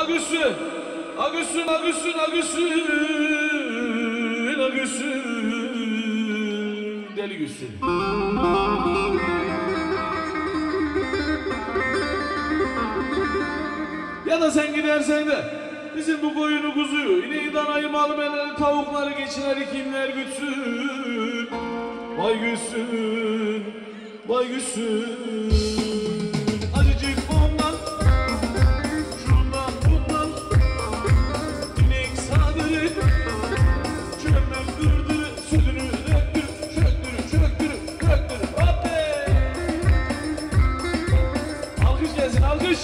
Agüsün, Agüsün, Agüsün, Agüsün, Agüsün, deli Gülsün. Ya da sen gidersen de bizim bu koyunu kuzuyu, ineği danayı malı melleri tavukları geçiner kimler gütsün. Vay gülsün, vay gülsün. Alkış gelsin, alkış.